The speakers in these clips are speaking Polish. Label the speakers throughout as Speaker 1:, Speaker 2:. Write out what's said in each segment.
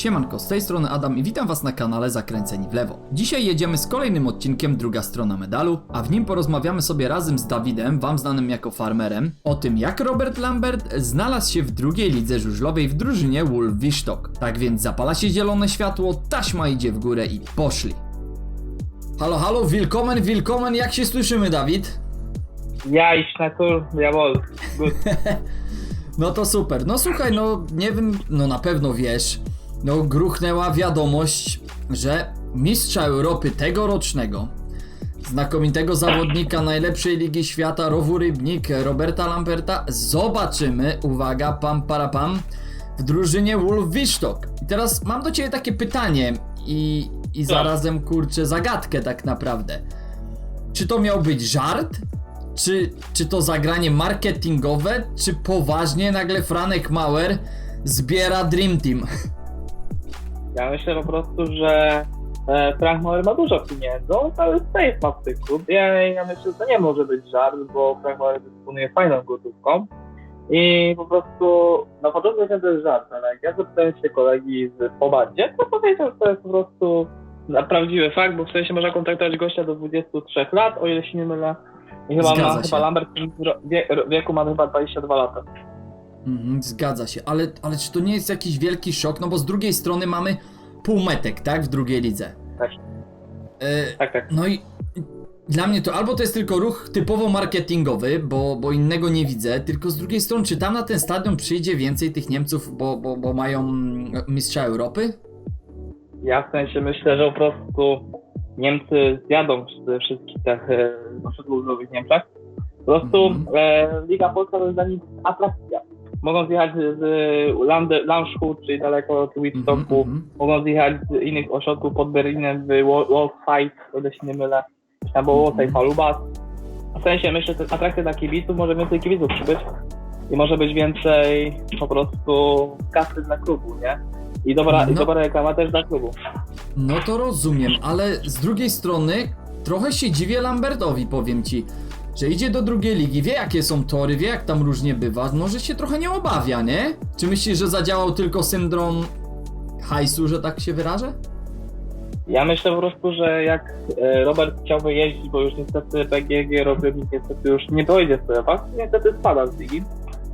Speaker 1: Siemanko, z tej strony Adam i witam was na kanale Zakręceni w lewo. Dzisiaj jedziemy z kolejnym odcinkiem Druga strona medalu, a w nim porozmawiamy sobie razem z Dawidem, wam znanym jako farmerem, o tym jak Robert Lambert znalazł się w drugiej lidze żużlowej w drużynie Wolf Wisztok. Tak więc zapala się zielone światło, taśma idzie w górę i poszli. Halo, halo, willkommen, willkommen, jak się słyszymy Dawid?
Speaker 2: Ja iść na tur, jawohl. Gut.
Speaker 1: No to super. No słuchaj, no nie wiem, no na pewno wiesz, no gruchnęła wiadomość, że mistrza Europy tegorocznego, znakomitego zawodnika najlepszej ligi świata, rowu Rybnik, Roberta Lamperta, zobaczymy, uwaga, pam para pam, w drużynie Wolf Wisztok. I teraz mam do ciebie takie pytanie i, i zarazem kurczę zagadkę tak naprawdę. Czy to miał być żart? Czy, czy to zagranie marketingowe, czy poważnie nagle Franek Mauer zbiera Dream Team?
Speaker 2: Ja myślę po prostu, że e, Frank Mauer ma dużo pieniędzy, on cały safe ma w cyklu. Ja, ja myślę, że to nie może być żart, bo Frank Mauer dysponuje fajną gotówką. I po prostu, na początku myślałem, że to jest żart, ale jak ja zapytałem się kolegi z Pobadzie, to powiedział, że to jest po prostu prawdziwy fakt, bo w sensie można kontaktować gościa do 23 lat, o ile się nie mylę. I chyba ma,
Speaker 1: się.
Speaker 2: chyba Lambert w wie, wieku ma chyba 22 lata.
Speaker 1: Mhm, zgadza się, ale, ale czy to nie jest jakiś wielki szok? No bo z drugiej strony mamy półmetek, tak? W drugiej lidze.
Speaker 2: Tak.
Speaker 1: E,
Speaker 2: Tak, tak.
Speaker 1: no i dla mnie to albo to jest tylko ruch typowo marketingowy, bo, bo innego nie widzę, tylko z drugiej strony, czy tam na ten stadion przyjdzie więcej tych Niemców, bo, bo, bo mają mm, mistrza Europy?
Speaker 2: Ja w sensie myślę, że po prostu Niemcy zjadą ze wszystkich tych e, osiedlowych w Niemczech. Po prostu
Speaker 1: Mhm.
Speaker 2: e, Liga Polska to jest dla nich atrakcja. Mogą zjechać z Landshut, czyli daleko od Wittstocku.
Speaker 1: Mhm,
Speaker 2: Mogą zjechać z innych ośrodków pod Berlinem w Wolfsheim, o ile się nie mylę. Tam było
Speaker 1: Mhm.
Speaker 2: Wolfsheim Falubas. W sensie myślę, że atrakcja dla kibiców, może więcej kibiców przybyć i może być więcej po prostu kasy dla klubu, nie? I dobra, i
Speaker 1: No.
Speaker 2: dobra reklama też dla klubu.
Speaker 1: No to rozumiem, ale z drugiej strony trochę się dziwię Lambertowi, powiem ci, że idzie do drugiej ligi, wie jakie są tory, wie jak tam różnie bywa, może się trochę nie obawia, nie? Czy myślisz, że zadziałał tylko syndrom hajsu, że tak się wyrażę?
Speaker 2: Ja myślę po prostu, że jak e, Robert chciałby jeździć, bo już niestety PGG Rybnik niestety już nie dojdzie w playoffach, niestety spada z ligi.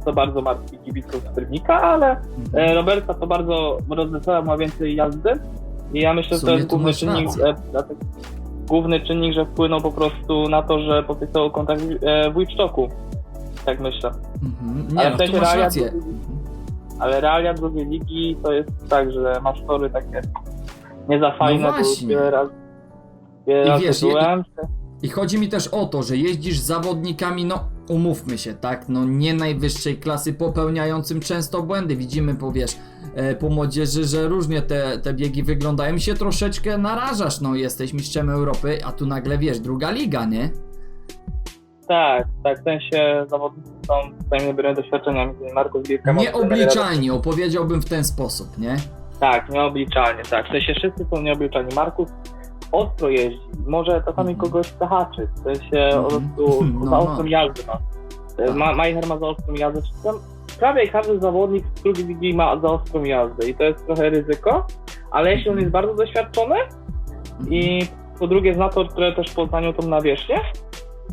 Speaker 2: To bardzo martwi kibiców z Rybnika, ale e, Roberta to bardzo rozwesoła, ma więcej jazdy i ja myślę, że to jest główny czynnik, główny czynnik, że wpłynął po prostu na to, że podpisał kontakt e, w Witchtoku. Tak myślę.
Speaker 1: Mhm. Nie,
Speaker 2: Ale
Speaker 1: no,
Speaker 2: w sensie realia
Speaker 1: rację.
Speaker 2: Ale realia drugiej ligi to jest tak, że masz tory takie nie za fajne,
Speaker 1: właśnie.
Speaker 2: wiele wiele
Speaker 1: I
Speaker 2: razy
Speaker 1: wiesz,
Speaker 2: byłem.
Speaker 1: I chodzi mi też o to, że jeździsz z zawodnikami, no umówmy się, tak, no nie najwyższej klasy, popełniającym często błędy. Widzimy, powiesz, e, po młodzieży, że różnie te, te biegi wyglądają i się troszeczkę narażasz, no jesteś mistrzem Europy, a tu nagle, wiesz, druga liga, nie?
Speaker 2: Tak, tak, w sensie zawodnicy są dobrymi doświadczeniami, Markus Birka.
Speaker 1: Nieobliczalni, opowiedziałbym w ten sposób, nie?
Speaker 2: Tak, nieobliczalnie, tak. W sensie wszyscy są nieobliczalni. Markus ostro jeździ, może czasami
Speaker 1: Mhm.
Speaker 2: kogoś zahaczyć, w sensie po
Speaker 1: Mhm.
Speaker 2: prostu
Speaker 1: No,
Speaker 2: za
Speaker 1: no.
Speaker 2: ostrą jazdę ma.
Speaker 1: Tak.
Speaker 2: Ma Majcher ma za ostrą jazdę, czy tam prawie każdy zawodnik z drugiej ligi ma za ostrą jazdę i to jest trochę ryzyko, ale jeśli on jest bardzo doświadczony i po drugie zna to, które też w Poznaniu tą nawierzchnię,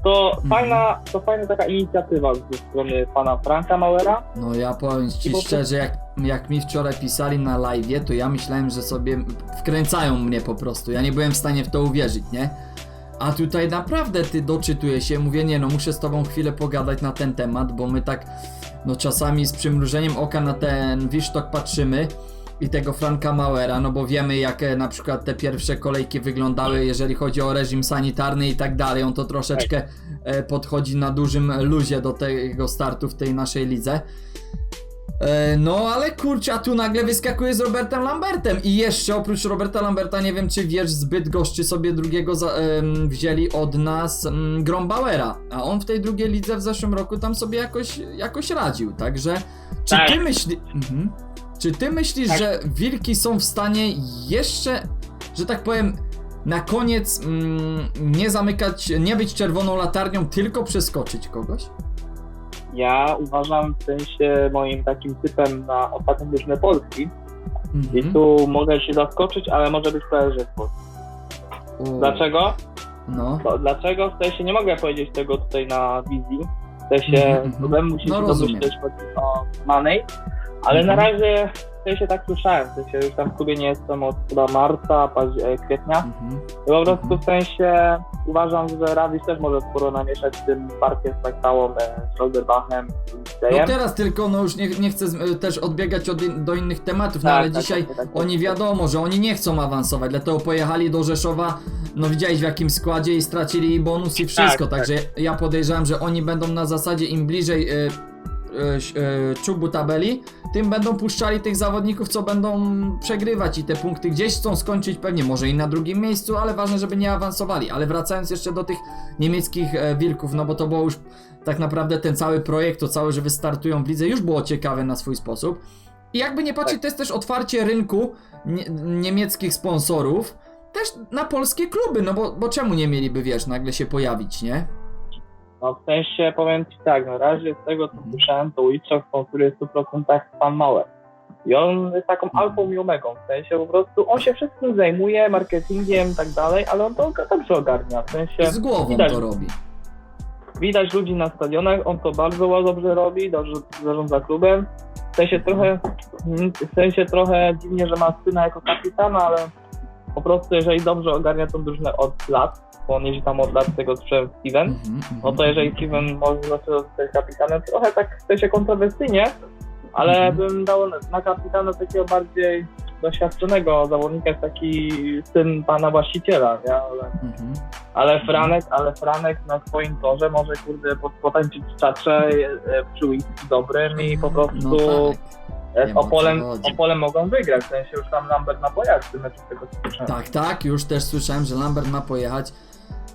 Speaker 2: to
Speaker 1: Mhm.
Speaker 2: fajna, to fajna taka inicjatywa ze strony pana Franka Mauera.
Speaker 1: No ja powiem ci
Speaker 2: I
Speaker 1: szczerze, jak, jak mi wczoraj pisali na live, to ja myślałem, że sobie wkręcają mnie po prostu. Ja nie byłem w stanie w to uwierzyć, nie? A tutaj naprawdę ty doczytuję się, mówię, nie no, muszę z tobą chwilę pogadać na ten temat, bo my tak, no czasami z przymrużeniem oka na ten Wisztok patrzymy i tego Franka Mauera, no bo wiemy jak e, na przykład te pierwsze kolejki wyglądały, jeżeli chodzi o reżim sanitarny i tak dalej, on to troszeczkę e, podchodzi na dużym luzie do tego startu w tej naszej lidze. E, No ale kurczę, a tu nagle wyskakuje z Robertem Lambertem i jeszcze oprócz Roberta Lamberta nie wiem czy wiesz, zbyt goszczy sobie drugiego za, em, wzięli od nas um, Grombauera, a on w tej drugiej lidze w zeszłym roku tam sobie jakoś, jakoś radził, także czy
Speaker 2: Tak.
Speaker 1: ty myślisz, mhm. czy ty myślisz,
Speaker 2: Tak.
Speaker 1: że Wilki są w stanie jeszcze, że tak powiem, na koniec mm, nie zamykać, nie być czerwoną latarnią, tylko przeskoczyć kogoś?
Speaker 2: Ja uważam w sensie moim takim typem na ostatnią drużynę Polski I
Speaker 1: Mhm.
Speaker 2: tu mogę się zaskoczyć, ale może być PSG Sport.
Speaker 1: U,
Speaker 2: Dlaczego?
Speaker 1: No.
Speaker 2: No, dlaczego? W sensie nie mogę powiedzieć tego tutaj na wizji. W sensie
Speaker 1: Mhm, mhm.
Speaker 2: problem musi
Speaker 1: No,
Speaker 2: się
Speaker 1: rozumiem.
Speaker 2: domyśleć chodzi o Money, ale
Speaker 1: Mhm.
Speaker 2: na razie w sensie tak słyszałem, w sensie już tam w klubie nie jestem od chyba marca, e, kwietnia.
Speaker 1: Mhm.
Speaker 2: Po prostu
Speaker 1: Mhm.
Speaker 2: w sensie uważam, że Rawis też może sporo namieszać tym parkiem z Maktałą, z Rolderbachem i
Speaker 1: No teraz tylko, no już nie, nie chcę z- też odbiegać od in, do innych tematów, no
Speaker 2: Tak,
Speaker 1: ale
Speaker 2: tak,
Speaker 1: dzisiaj
Speaker 2: tak, tak, tak.
Speaker 1: oni wiadomo, że oni nie chcą awansować, dlatego pojechali do Rzeszowa, no widziałeś w jakim składzie i stracili bonus i wszystko,
Speaker 2: Tak,
Speaker 1: także ja podejrzewam, że oni będą na zasadzie im bliżej y, czubu tabeli, tym będą puszczali tych zawodników, co będą przegrywać i te punkty gdzieś chcą skończyć pewnie, może i na drugim miejscu, ale ważne, żeby nie awansowali. Ale wracając jeszcze do tych niemieckich e, wilków, no bo to było już tak naprawdę ten cały projekt, to całe, że wystartują w lidze, już było ciekawe na swój sposób. I jakby nie patrzeć, to jest też otwarcie rynku nie, niemieckich sponsorów, też na polskie kluby, no bo, bo czemu nie mieliby, wiesz, nagle się pojawić, nie?
Speaker 2: No w sensie powiem Ci tak, na razie z tego co
Speaker 1: Mhm.
Speaker 2: słyszałem, to Witcher sponsoruje w 100% Pan Mauer. I on jest taką
Speaker 1: Mhm.
Speaker 2: alfą i omegą, w sensie po prostu on się wszystkim zajmuje, marketingiem i tak dalej, ale on to dobrze ogarnia, w sensie
Speaker 1: Z głową
Speaker 2: widać,
Speaker 1: to robi.
Speaker 2: widać ludzi na stadionach, on to bardzo dobrze robi, dobrze zarządza klubem. W sensie trochę, w sensie trochę dziwnie, że ma syna jako kapitana, ale po prostu jeżeli dobrze ogarnia tą drużynę od lat, bo on jeździ tam od lat tego sprzęt Steven,
Speaker 1: Mhm, mhm,
Speaker 2: no to jeżeli Steven może zostać kapitanem, trochę tak w sensie kontrowersyjnie, ale
Speaker 1: Mhm.
Speaker 2: bym dał na kapitana takiego bardziej doświadczonego zawodnika, jest taki syn pana właściciela, nie? Ale,
Speaker 1: mhm.
Speaker 2: ale Franek, ale Franek na swoim torze może kurde pot- potańczyć czacze e, przy dobrym i po prostu
Speaker 1: No tak.
Speaker 2: E,
Speaker 1: wiem,
Speaker 2: Opolem. Opolem mogą wygrać, w sensie już tam Lambert ma pojazd w tym meczu tego co słyszałem.
Speaker 1: Tak, tak, już też słyszałem, że Lambert ma pojechać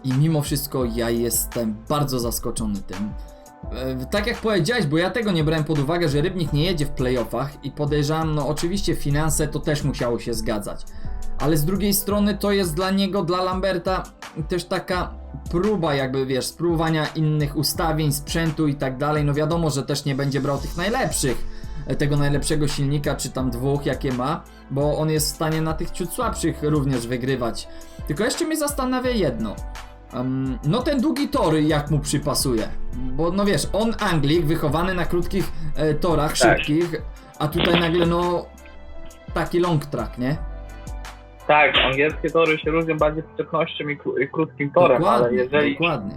Speaker 1: i mimo wszystko ja jestem bardzo zaskoczony tym. E, Tak jak powiedziałeś, bo ja tego nie brałem pod uwagę, że Rybnik nie jedzie w playoffach i podejrzewam, no oczywiście finanse to też musiało się zgadzać. Ale z drugiej strony to jest dla niego, dla Lamberta też taka próba jakby, wiesz, spróbowania innych ustawień, sprzętu i tak dalej. No wiadomo, że też nie będzie brał tych najlepszych, tego najlepszego silnika, czy tam dwóch, jakie ma, bo on jest w stanie na tych ciut słabszych również wygrywać. Tylko jeszcze mnie zastanawia jedno. Em, no ten długi tory jak mu przypasuje? Bo no wiesz, on Anglik, wychowany na krótkich e, torach,
Speaker 2: Tak.
Speaker 1: szybkich, a tutaj nagle no taki long track, nie?
Speaker 2: Tak, angielskie tory się różnią bardziej przyczepnością i, i krótkim torem, ale
Speaker 1: dokładnie,
Speaker 2: jeżeli
Speaker 1: dokładnie.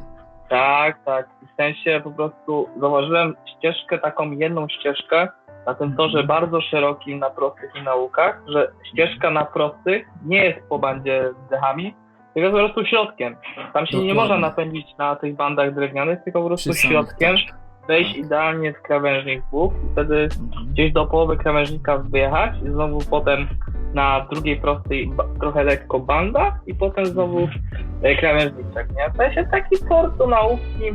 Speaker 2: Tak, tak. W sensie po prostu zauważyłem ścieżkę, taką jedną ścieżkę na tym torze bardzo szerokim na prostych i na łukach, że ścieżka na prostych nie jest po bandzie z dechami, tylko jest po prostu środkiem. Tam się nie
Speaker 1: Dokładnie.
Speaker 2: można napędzić na tych bandach drewnianych, tylko po prostu
Speaker 1: Przy
Speaker 2: środkiem
Speaker 1: tak.
Speaker 2: wejść idealnie w krawężnik dwóch i wtedy
Speaker 1: Mhm.
Speaker 2: gdzieś do połowy krawężnika wyjechać i znowu potem na drugiej prostej trochę lekko banda i potem znowu
Speaker 1: Mhm.
Speaker 2: e, krawężniczek, nie? W sensie taki tor do nauki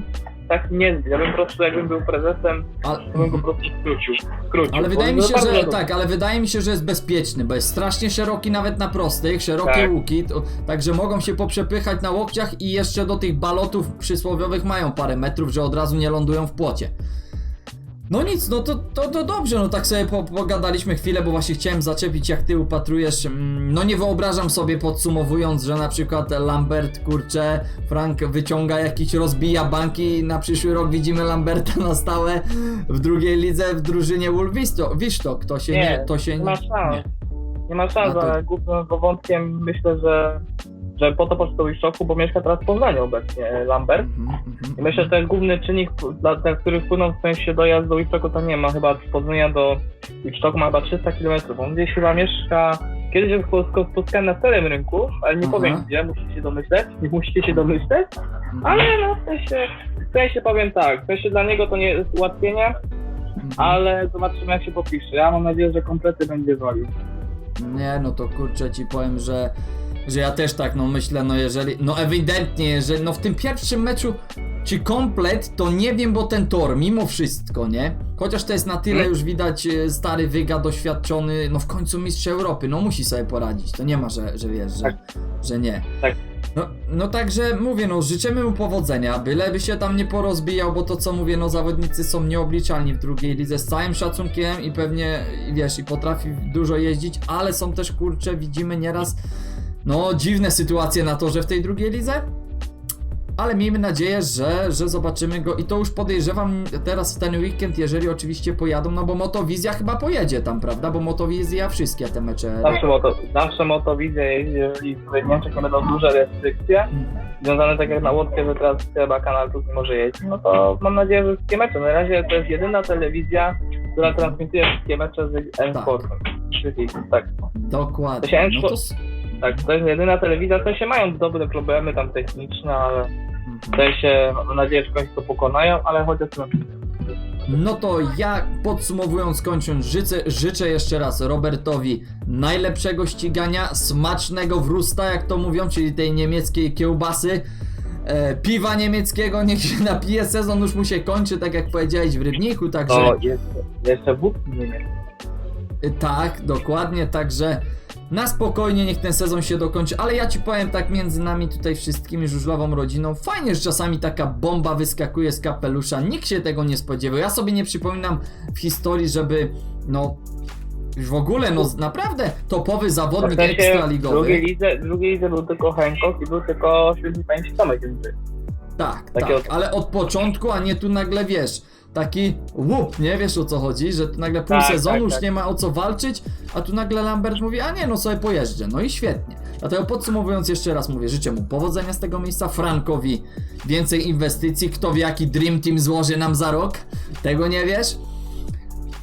Speaker 2: tak niezbyt. Ja bym po prostu jakbym był prezesem,
Speaker 1: A,
Speaker 2: to bym go po prostu skrócił. skrócił
Speaker 1: Ale wydaje mi się, że tak, ale wydaje mi się, że jest bezpieczny, bo jest strasznie szeroki nawet na prostych, szerokie
Speaker 2: Tak.
Speaker 1: łuki, to, także mogą się poprzepychać na łokciach i jeszcze do tych balotów przysłowiowych mają parę metrów, że od razu nie lądują w płocie. No nic, no to, to, to dobrze, no tak sobie po, pogadaliśmy chwilę, bo właśnie chciałem zaczepić jak ty upatrujesz, mm, no nie wyobrażam sobie podsumowując, że na przykład Lambert, kurczę, Frank wyciąga jakiś, rozbija banki i na przyszły rok widzimy Lamberta na stałe w drugiej lidze w drużynie Wolwisto, to się nie,
Speaker 2: Nie,
Speaker 1: to się
Speaker 2: nie ma szans.
Speaker 1: nie.
Speaker 2: Nie ma szans, ale głównym wątkiem myślę, że, że po to poszedł w szoku, bo mieszka teraz w Poznaniu obecnie Lambert.
Speaker 1: Mhm, mhm,
Speaker 2: I myślę, że jest główny czynnik, dla, dla który wpłynął w sensie dojazd do Wicztoku, to nie ma chyba z Poznania do Wicztoku ma chyba 300 km. On gdzieś chyba mieszka, kiedyś jest spo- spotkany na starym rynku, ale nie
Speaker 1: Aha.
Speaker 2: powiem gdzie, musicie się domyśleć, nie musicie się domyśleć,
Speaker 1: mhm,
Speaker 2: ale no w sensie, w sensie powiem tak, w sensie dla niego to nie jest ułatwienie, ale zobaczymy jak się popisze. Ja mam nadzieję, że komplety będzie walił.
Speaker 1: Nie, no to kurczę ci powiem, że, że ja też tak, no myślę, no jeżeli, no ewidentnie, jeżeli, no w tym pierwszym meczu, czy komplet, to nie wiem, bo ten tor, mimo wszystko, nie? Chociaż to jest na tyle
Speaker 2: Mhm.
Speaker 1: już widać e, stary wyga, doświadczony, no w końcu mistrz Europy, no musi sobie poradzić, to nie ma, że, że wiesz, że,
Speaker 2: Tak.
Speaker 1: że nie.
Speaker 2: Tak.
Speaker 1: No, no także mówię, no życzymy mu powodzenia, byleby się tam nie porozbijał, bo to co mówię, no zawodnicy są nieobliczalni w drugiej lidze z całym szacunkiem i pewnie, wiesz, i potrafi dużo jeździć, ale są też, kurcze, widzimy nieraz, no dziwne sytuacje na to, że w tej drugiej lidze, ale miejmy nadzieję, że, że zobaczymy go i to już podejrzewam teraz w ten weekend, jeżeli oczywiście pojadą, no bo Motowizja chyba pojedzie tam, prawda, bo Motowizja wszystkie te mecze...
Speaker 2: Zawsze moto, zawsze motowizja jeździ, jeżeli w Niemczech nie będą duże restrykcje, związane tak jak na łódkę, że teraz chyba Kanal Plus nie może jeździć, no to mam nadzieję, że wszystkie mecze. Na razie to jest jedyna telewizja, która transmituje wszystkie mecze z N-Sportem. Wszystkich, tak.
Speaker 1: Dokładnie.
Speaker 2: To się
Speaker 1: No to...
Speaker 2: Tak, to jest jedyna telewizja, to się mają dobre problemy tam techniczne, ale
Speaker 1: Mhm.
Speaker 2: to się, mam nadzieję, że końcu to pokonają, ale chociaż to
Speaker 1: No to ja podsumowując, kończąc, życzę, życzę jeszcze raz Robertowi najlepszego ścigania, smacznego wrusta, jak to mówią, czyli tej niemieckiej kiełbasy, e, piwa niemieckiego, niech się napije, sezon już mu się kończy, tak jak powiedziałeś w Rybniku, także
Speaker 2: to jeszcze, jeszcze wódki nie
Speaker 1: e, tak, dokładnie, także na spokojnie niech ten sezon się dokończy, ale ja ci powiem tak między nami tutaj wszystkimi żużlową rodziną, fajnie, że czasami taka bomba wyskakuje z kapelusza, nikt się tego nie spodziewał, ja sobie nie przypominam w historii, żeby no już w ogóle, no naprawdę topowy
Speaker 2: W
Speaker 1: zawodnik
Speaker 2: sensie w
Speaker 1: ekstraligowy.
Speaker 2: drugiej lidze, w drugiej lidze był tylko Hancock i był tylko świetny pamięci Tomek Jędrzej.
Speaker 1: Tak, tak,
Speaker 2: od-
Speaker 1: ale od początku, a nie tu nagle wiesz, taki łup, nie wiesz o co chodzi, że tu nagle pół
Speaker 2: Tak,
Speaker 1: sezonu
Speaker 2: tak,
Speaker 1: już
Speaker 2: tak.
Speaker 1: nie ma o co walczyć, a tu nagle Lambert mówi, a nie, no sobie pojeżdżę, no i świetnie. Dlatego podsumowując jeszcze raz mówię, życzę mu powodzenia z tego miejsca, Frankowi więcej inwestycji, kto wie jaki Dream Team złoży nam za rok, tego nie wiesz.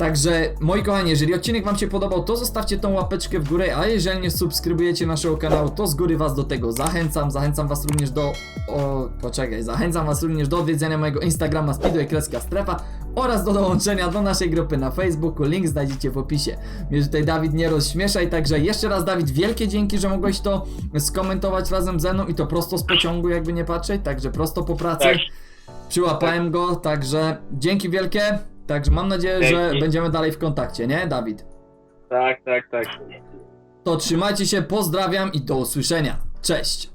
Speaker 1: Także moi kochani, jeżeli odcinek Wam się podobał, to zostawcie tą łapeczkę w górę, a jeżeli nie subskrybujecie naszego kanału, to z góry Was do tego zachęcam. Zachęcam Was również do. O, poczekaj, zachęcam Was również do odwiedzenia mojego Instagrama Speedway Kreska Strefa oraz do dołączenia do naszej grupy na Facebooku. Link znajdziecie w opisie. Mnie tutaj Dawid nie rozśmieszaj, także jeszcze raz Dawid, wielkie dzięki, że mogłeś to skomentować razem ze mną i to prosto z pociągu, jakby nie patrzeć, także prosto po pracy.
Speaker 2: Tak.
Speaker 1: Przyłapałem go, także dzięki wielkie. Także mam nadzieję, że
Speaker 2: Dzięki.
Speaker 1: będziemy dalej w kontakcie, nie, Dawid?
Speaker 2: Tak, tak, tak.
Speaker 1: To trzymajcie się, pozdrawiam i do usłyszenia. Cześć!